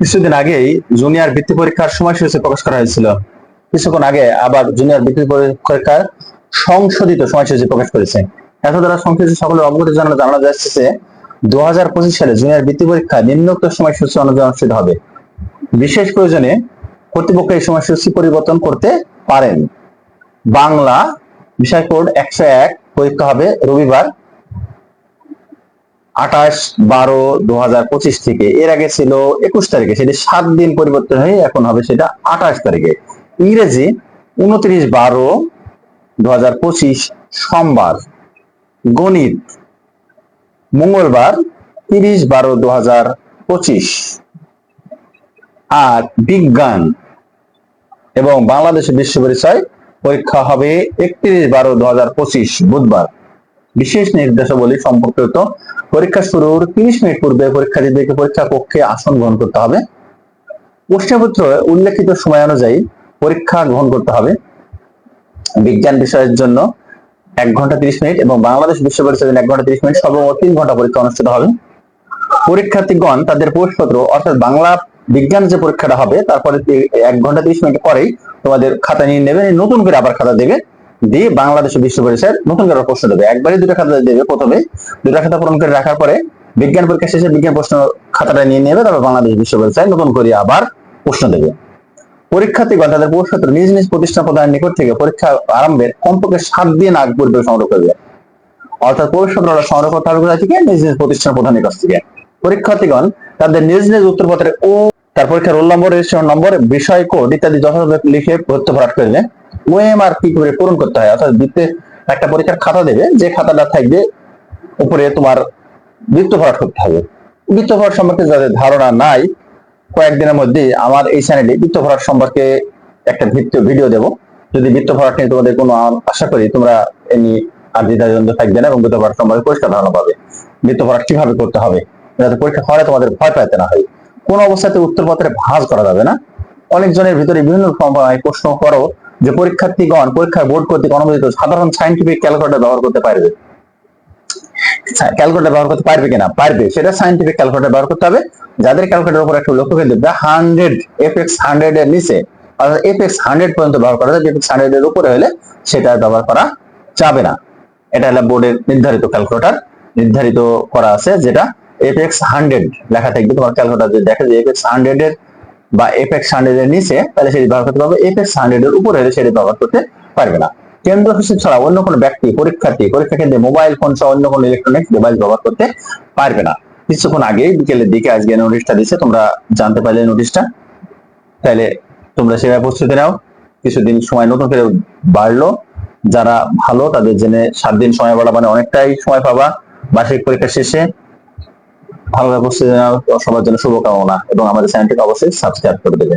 কিছুদিন আগেই জুনিয়র বৃত্তি পরীক্ষার সময়সূচি প্রকাশ করা হয়েছিল। কিছুক্ষণ আগে আবার জুনিয়র বৃত্তি পরীক্ষার সংশোধিত সময়সূচি প্রকাশ করেছে। এত দ্বারা সংশ্লিষ্ট সকলের অবগত জানানো জানানো যাচ্ছে দু হাজার পঁচিশ সালে জুনিয়র বৃত্তি পরীক্ষা নিম্নোক্ত সময়সূচি অনুযায়ী অনুষ্ঠিত হবে। বিশেষ প্রয়োজনে কর্তৃপক্ষ এই সময়সূচি পরিবর্তন করতে পারেন। বাংলা বিষয় কোড একশো এক পরীক্ষা হবে রবিবার আঠাশ বারো দু থেকে। এর আগে ছিল একুশ তারিখে, সেটি সাত দিন পরিবর্তন হয়ে এখন হবে সেটা আঠাশ তারিখে। ইংরেজি উনত্রিশ বারো দু সোমবার, গণিত মঙ্গলবার তিরিশ বারো দু আর বিজ্ঞান এবং বাংলাদেশ বিশ্ব পরিচয় পরীক্ষা হবে একত্রিশ বারো দু বুধবার। বিশেষ নির্দেশাবলী সম্পর্কিত পরীক্ষা শুরুর তিরিশ মিনিট পূর্বে পরীক্ষার্থীদেরকে পরীক্ষা কক্ষে আসন গ্রহণ করতে হবে। প্রশ্নপত্র উল্লেখিত সময় অনুযায়ী পরীক্ষা গ্রহণ করতে হবে। বিজ্ঞান বিষয়ের জন্য এক ঘণ্টা তিরিশ মিনিট এবং বাংলাদেশ বিশ্ব জন্য এক ঘণ্টা তিরিশ মিনিট সর্বমোট তিন ঘণ্টা পরীক্ষা অনুষ্ঠিত হবে। পরীক্ষার্থীগণ তাদের প্রশ্নপত্র অর্থাৎ বাংলা বিজ্ঞান যে পরীক্ষাটা হবে, তারপরে এক ঘণ্টা তিরিশ মিনিট পরেই তোমাদের খাতা নিয়ে নেবে নতুন করে আবার খাতা দেবে। দিয়ে বাংলাদেশ বিশ্ব পরিচয়ের নতুন করে প্রশ্ন দেবে। একবারই দুটো খাতা দেবে প্রথমে। দুটো খাতা পূরণ করে রাখার পরে বিজ্ঞান পরীক্ষা শেষে বিজ্ঞান প্রশ্ন খাতাটা নিয়ে নেবে, তারপর বাংলাদেশ বিশ্ব পরিচয় নতুন করে আবার প্রশ্ন দেবে। পরীক্ষার্থীগণ তাদের প্রশ্নপত্র নিজ নিজ প্রতিষ্ঠান প্রধানের নিকট থেকে পরীক্ষা আরম্ভের কমপক্ষে সাত দিন আগ পূর্বে সংগ্রহ করবে। অর্থাৎ প্রবেশপত্র সংগ্রহ করতে হবে কোথা থেকে নিজ নিজ প্রতিষ্ঠান প্রধানের কাছ থেকে। পরীক্ষার্থীগণ তাদের নিজ নিজ উত্তরপত্রে ও তার পরীক্ষার রোল নম্বর, রেজিস্ট্রেশন নম্বর, বিষয় কোড ইত্যাদি যথাযথ লিখে তথ্য ভরাট করলে ওএমআর কি করে পূরণ করতে হয়? অর্থাৎ দিতে একটা পরীক্ষার খাতা দেবে, যে খাতাটা থাকবে উপরে তোমার বৃত্ত ভরাট করতে হবে। বৃত্ত ভরাট সম্পর্কে যাদের ধারণা নাই, কয়েকদিনের মধ্যে আমার এই চ্যানেলে বৃত্ত ভরাট সম্পর্কে একটা ভিত্তি ভিডিও দেব। যদি বৃত্ত ভরাট নিয়ে তোমাদের কোনো আশা করি, তোমরা এমনি আর দ্বিধাদ্বন্দ্ব থাকবে না এবং বৃত্ত ভরাট সম্পর্কে পরিষ্কার ধারণা পাবে। বৃত্ত ভরাট কীভাবে করতে হবে? যাতে পরীক্ষা হলে তোমাদের ভয় পাইতে না হয়। কোন অবস্থাতে উত্তরপত্রে ভাঁজ করা যাবে না। অনেকজনের ভিতরে বিভিন্ন প্রশ্ন করো যে পরীক্ষার্থীগণ, পরীক্ষার বোর্ড কর্তৃক অনুমোদিত সাধারণ সাইন্টিফিক ক্যালকুলেটর ব্যবহার করতে পারবে। ক্যালকুলেটর ব্যবহার করতে পারবে কিনা? পারবে। সেটা সাইন্টিফিক ক্যালকুলেটর ব্যবহার করতে হবে। যাদের ক্যালকুলেটর উপর একটু লক্ষ্য করে হান্ড্রেড এফএক্স হান্ড্রেড এর নিচে, অর্থাৎ এফএক্স হান্ড্রেড পর্যন্ত ব্যবহার করা যায় এফএক্স হান্ড্রেড এর উপরে হলে সেটা ব্যবহার করা যাবে না। এটা হলো বোর্ডের নির্ধারিত ক্যালকুলেটর নির্ধারিত করা আছে যেটা এফএক্স হান্ড্রেড লেখা থাকবে। তোমার ক্যালকুলেটর যদি দেখে যে এফএক্স হান্ড্রেড এর বা এফএক্স হান্ড্রেড এর নিচে, তাহলে সেটি ব্যবহার করতে পারবে। এফএক্স হান্ড্রেড এর উপরে সেটি ব্যবহার করতে পারবে না। কেন্দ্র সচিব ছাড়া অন্য কোনো ব্যক্তি, পরীক্ষার্থী, পরীক্ষা কেন্দ্রে মোবাইল ফোন সহ অন্য কোনো ইলেকট্রনিক্স ডিভাইস ব্যবহার করতে পারবে না। কিছুক্ষণ আগে বিকেলের দিকে আজকে নোটিশটা দিচ্ছে তোমরা জানতে পারলে নোটিশটা তাহলে তোমরা সেভাবে প্রস্তুতি নাও। কিছুদিন সময় নতুন করে বাড়লো। যারা ভালো, তাদের জেনে সাত দিন সময় বাড়া মানে অনেকটাই সময় পাবা। বার্ষিক পরীক্ষা শেষে ভালোভাবে ব্যবস্থা সবার জন্য শুভকামনা এবং আমাদের চ্যানেলটিকে অবশ্যই সাবস্ক্রাইব করে দেবে